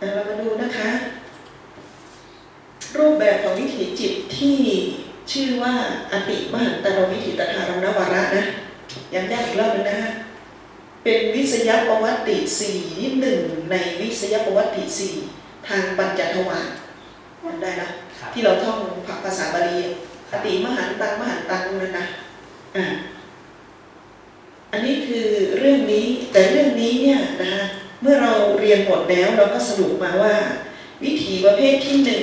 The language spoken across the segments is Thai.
อะเรามาดูนะคะ รูปแบบของวิถีจิตที่ชื่อว่าอติมหันตรวิถีตถารณวาระนะย้ำยากอีกรอบหนึงนะฮะเป็นวิสยประวัติสี่หนึ่งในวิสยประวัติสี่ทางปัญจทวารจำได้นะครับที่เราท่องภาษาบาลีอะอติมหันตังมหันตังนั่นนะอ่าอันนี้คือเรื่องนี้แต่เรื่องนี้เนี่ยนะ เมื่อเราเรียนหมดแล้วเราก็สรุปมาว่า วิถีประเภทที่หนึ่ง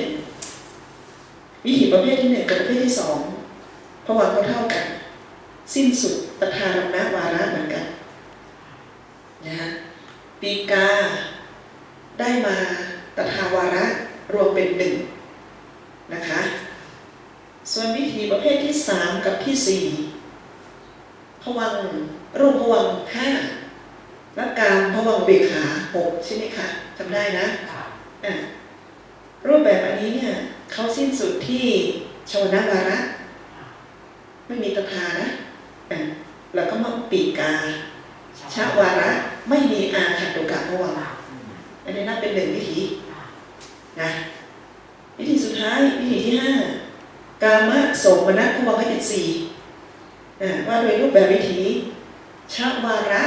วิถีประเภทที่หนึ่งกับประเภทที่สองพวังเขาเท่ากัน สิ้นสุดตถารณวาระเหมือนกันนะฮะปีกา ได้มาตถาวาระรวมเป็นหนึ่งนะคะ ส่วนวิธีประเภทที่สามกับที่สี่พวังรูปพวังค์ห้า และการพวังค์เบกขาหกใช่ไหมคะจำได้นะครับอะรูปแบบอันนี้เนี่ยเขาสิ้นสุดที่ชวนะวาระไม่มีตถานะอะแล้วก็มาปีกาชาวาระไม่มีอาขัดตุกะพวังค์อันนี้นับเป็นหนึ่งวิธีนะวิธีสุดท้ายวิธีที่ห้ากามะโสมนัสพวังคจิตสี่อะว่าโดยรูปแบบวิถีชาวาระ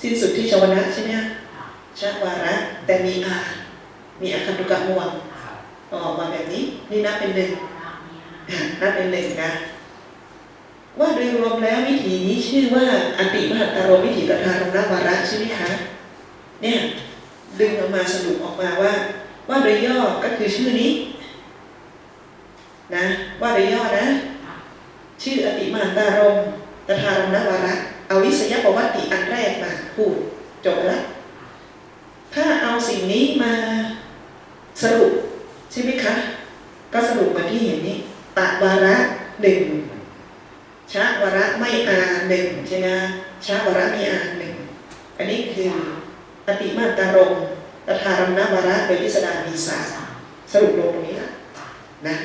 สิ้นสุดที่ชวนะใช่ไหมคะชาวาระแต่มีอา มีอาคันตุกะพวังค์ครับออกมาแบบนี้ นี่นับเป็นหนึ่งอะนับเป็นหนึ่งนะ ว่าโดยรวมแล้ววิถีนี้ชื่อว่าอติมหัตตารมวิถีตถารณวาระใช่ไหมคะเนี่ยดึงออกมาสรุปออกมาว่า ว่าโดยย่อก็คือชื่อนี้นะว่าโดยย่อนะ ชื่ออติมหันตารมตถารณวาระ เอาวิสยประวัติอันแรกมาพูดจบแล้วถ้าเอาสิ่งนี้มาสรุปใช่ไหมคะ ก็สรุปมาที่เห็นนี้ตะวาระหนึ่งชะวาระไม่อาหนึ่งใช่ไหมชะวาระมีอาหนึ่งอันนี้คืออติมาตารมตถารณวาระโดยพิสดารมีสาสรุปลงตรงนี้ละนะ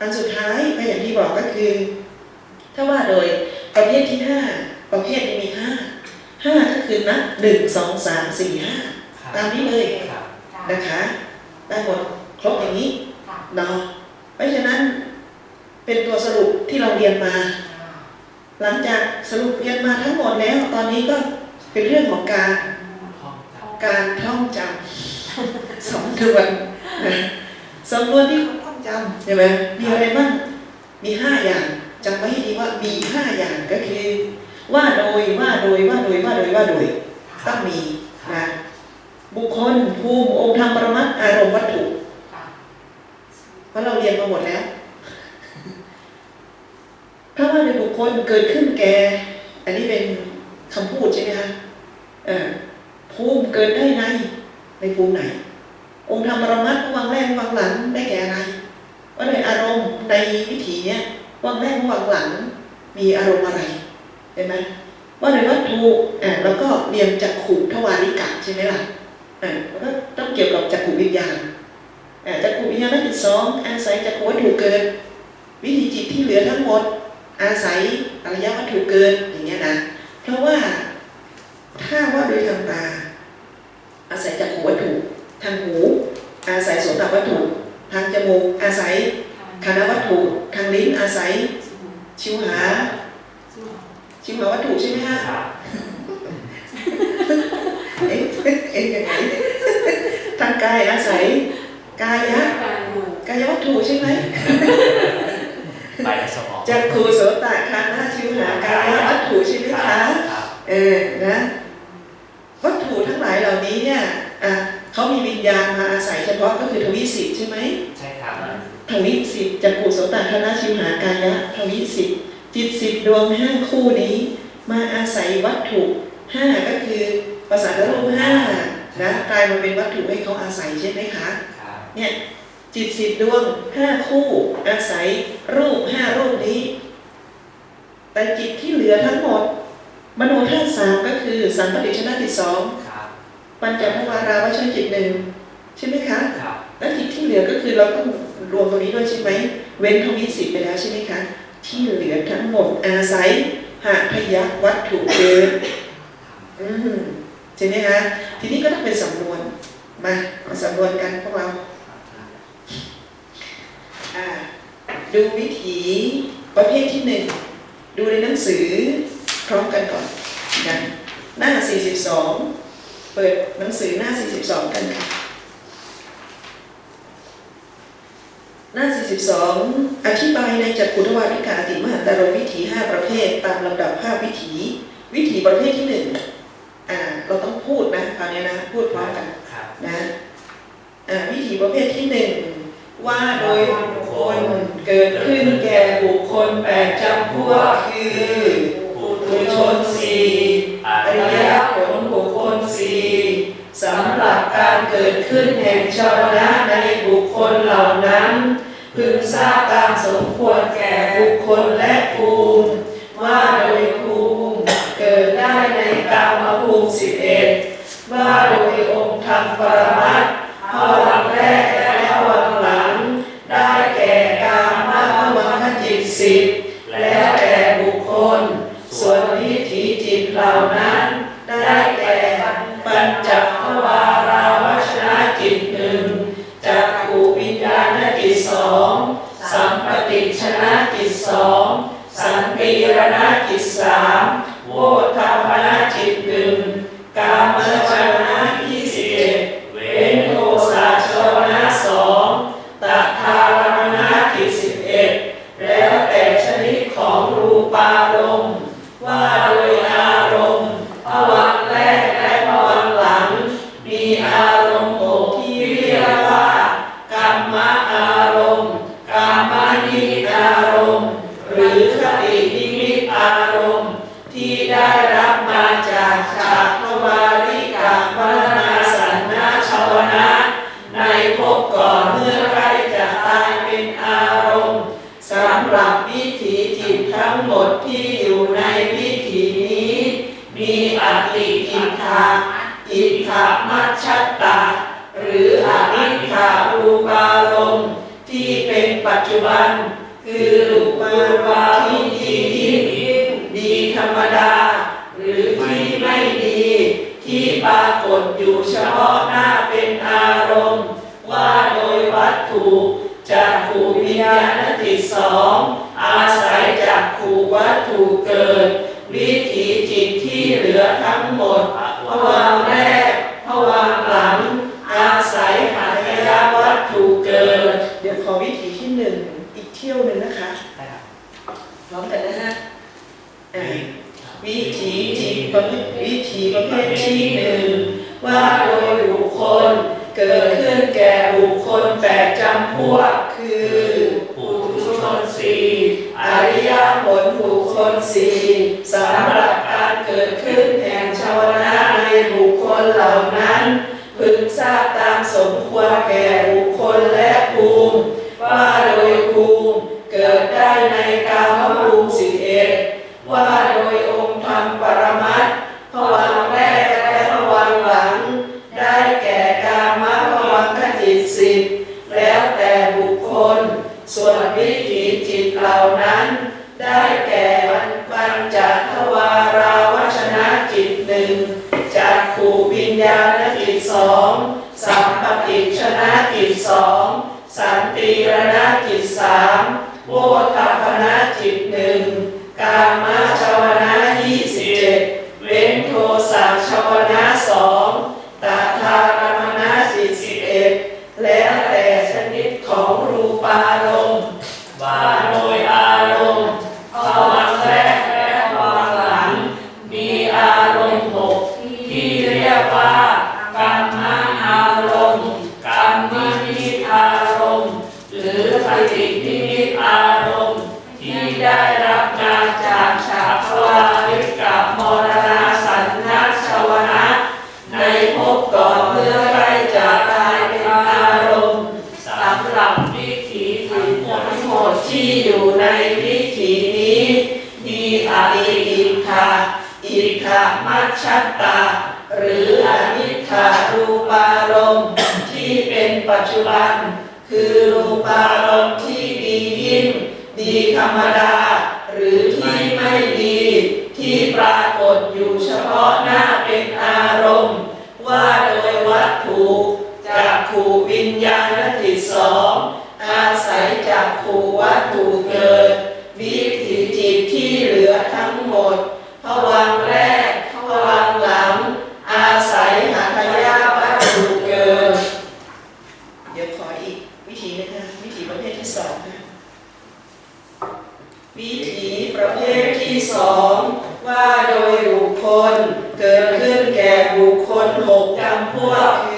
อันสุดท้ายก็อย่างที่บอกก็คือ ถ้าว่าโดยประเภทที่ห้า ประเภทนี้มีห้าห้าก็คือนับหนึ่งสองสามสี่ห้าครับตามนี้เลยครับนะคะ ได้หมดครบอย่างนี้เนาะเพราะฉะนั้นเป็นตัวสรุปที่เราเรียนมา หลังจากสรุปเรียนมาทั้งหมดแล้ว ตอนนี้ก็เป็นเรื่องของการห้องครับการท่องจำสำนวนนะสำนวนที่เขาท่องจำใช่ไหมมีอะไรบ้างมีห้าอย่างจำไว้ให้ดีว่ามีห้าอย่างก็คือ ว่าโดยว่าโดยว่าโดยว่าโดยว่าโดยต้องมีนะบุคคลภูมิองค์ธรรมปรมัตถ์อารมณ์วัตถุเพราะเราเรียนมาหมดแล้วถ้าว่าในบุคคลเกิดขึ้นแก่ อันนี้เป็นคำพูดใช่ไหมคะเออภูมิเกิดได้ในในภูมิไหน องค์ธรรมปรมัตถ์วางแรกวางหลังได้แก่อะไรว่าในอารมณ์ในวิถีเนี้ยวางแรกวางหลัง มีอารมณ์อะไร ห็นไหมว่าในวัตถุอ่าแล้วก็เรียนจักขุทวาริกะใช่ไหมล่ะอ่าแล้วก็ต้องเกี่ยวกับจักขุวิญญาณอ่าจักขุวิญญาณจิตสองอาศัยจักขุวัตถุเกิด วิธีจิตที่เหลือทั้งหมด อาศัยอริยวัตถุเกิดอย่างเงี้ยนะเพราะว่าถ้าว่าโดยทางตาอาศัยจักขุวัตถุทางหูอาศัยโสตวัตถุ ทางจมูกอาศัยคานวัตถุ ทางลิ้นอาศัยชิวหา ชิวหาวัตถุใช่ไหมฮะครับเอ๊ะเอ๊ะยังไงทางกายอาศัยกายะกายวัตถุใช่ไหมไปในสมองจักขูโสตคานาชิวหากายวัตถุใช่ไหมคคะรับครับเออนะวัตถุทั้งหลายเหล่านี้เนี่ยอะเขามีวิญญาณมาอาศัยเฉพาะก็คือทวิสิทธิ์ใช่ไหมใช่ครับทวิสิทธิ์จักขูโสตคานาชิวหากายะทวิสิทธิ์ จิตสิบดวงห้าคู่นี้ มาอาศัยวัตถุห้าก็คือภาษาทรูปห้านะกลายมาเป็นวัตถุให้เขาอาศัยใช่ไหมคะครับเนี่ยจิตสิบดวงห้าคู่ อาศัยรูปห้ารูปนี้ แต่จิตที่เหลือทั้งหมด มโนธาตุสามก็คือสัมปติชนะจิตสองครับปัญจทวาราวชนจิตหนึ่งใช่ไหมคะครับและจิตที่เหลือก็คือเราต้องรวมตรงนี้ด้วยใช่ไหมเว้นทวิสิทธิ์ไปแล้วใช่ไหมคะ ที่เหลือทั้งหมดอาศัยหาพยักวัตถุเกิดอืมใช่ไหมคะทีนี้ก็ต้องเป็นสำนวนมามาสำรวจกันพวกเราดูวิถีประเภทที่หนึ่งดูในหนังสือพร้อมกันก่อนนะหน้า 42 เปิดหนังสือหน้า 42 กันค่ะหน้า 42 อธิบายในจักขุทวาริกาติมหันตรวิถี 5 ประเภท ตามลำดับ5วิถี วิถีประเภทที่หนึ่งอ่าเราต้องพูดนะคราวนี้นะพูดพร้อมกันครับนะอ่าวิถีประเภทที่หนึ่งว่าโดยบุคคลเกิดขึ้นแก่บุคคลแปดจำพวกคือปุถุชนสี่อาอริยผลบุคคลสี่สำหรับการเกิดขึ้นแห่งชาวนะในบุคคลเหล่านั้น พึงทราบตามสมควรแก่บุคคลและภูมิว่าโดยภูมิเกิดได้ในกามภูมิสิบเอ็ดว่าโดยองค์ธรรมปรมัตถ์ภวังแรกและภวังหลัง ได้แก่กามภวังคจิตสิบแล้วแต่บุคคล ส่วนวิถีจิตเหล่านั้น ได้แก่ปัญจ ที่ปรากฏอยู่เฉพาะหน้าเป็นอารมณ์ ว่าโดยวัตถุจากขูวิญญาณจิตสองอาศัยจากขูวัตถุเกิด วิถีจิตที่เหลือทั้งหมดภวังค์แรกภวังค์หลัง อาศัยหายาวัตถุเกิด เดี๋ยวขอวิถีที่หนึ่งอีกเที่ยวหนึ่งนะคะได้ครับพร้อมกันนะฮะอ่า วิถีจิตประวิถีประเภทที่หนึ่งว่าโดยบุคคลเกิดขึ้นแก่บุคคลแปดจำพวกคือปุถุชนนสี่สี่อริยผลบุคคลสี่สำหรับการเกิดขึ้นแห่งชาวนะในบุคคลเหล่านั้น พึงทราบตามสมควรแก่บุคคล องสัมปติชนะกิจสองสันติรณจิจสามโวทัพนะจิตหนึ่งกาม ที่อยู่ในวิถีนี้ มีอริอิคาอิคามัชตตา หรืออนิจจารูปารมณ์ที่เป็นปัจจุบัน คือรูปารมณ์ที่ดียิ่งดีธรรมดา ว่าโดยบุคคล เกิดขึ้นแก่บุคคลหกจำพวกคือ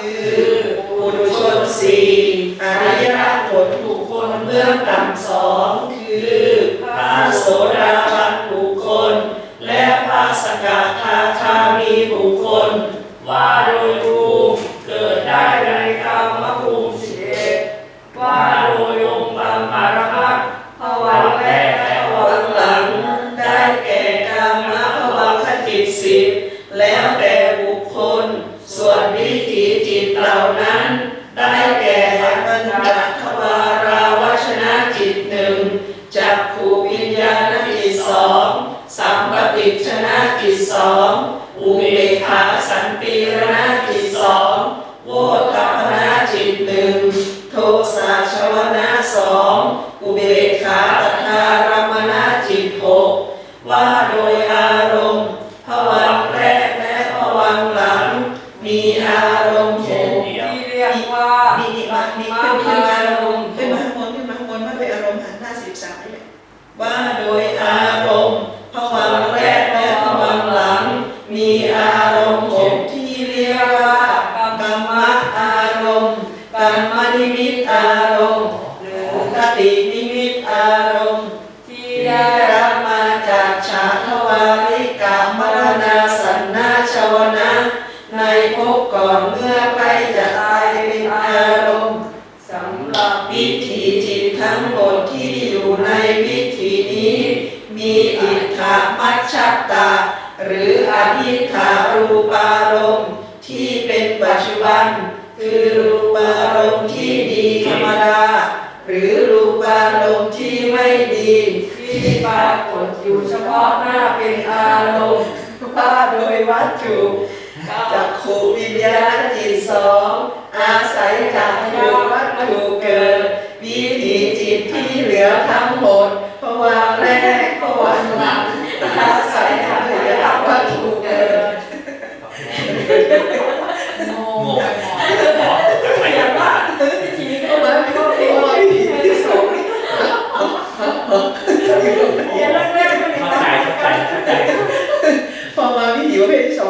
ตา หรืออธิธารูปารมณ์ที่เป็นปัจจุบัน คือรูปารมณ์ที่ดีธรรมดา หรือรูปารมณ์ที่ไม่ดี ที่ปรากฏอยู่เฉพาะหน้าเป็นอารมณ์ว่าโดยวัตถุจักขูวิญญาณจิตสองอา 准备一下。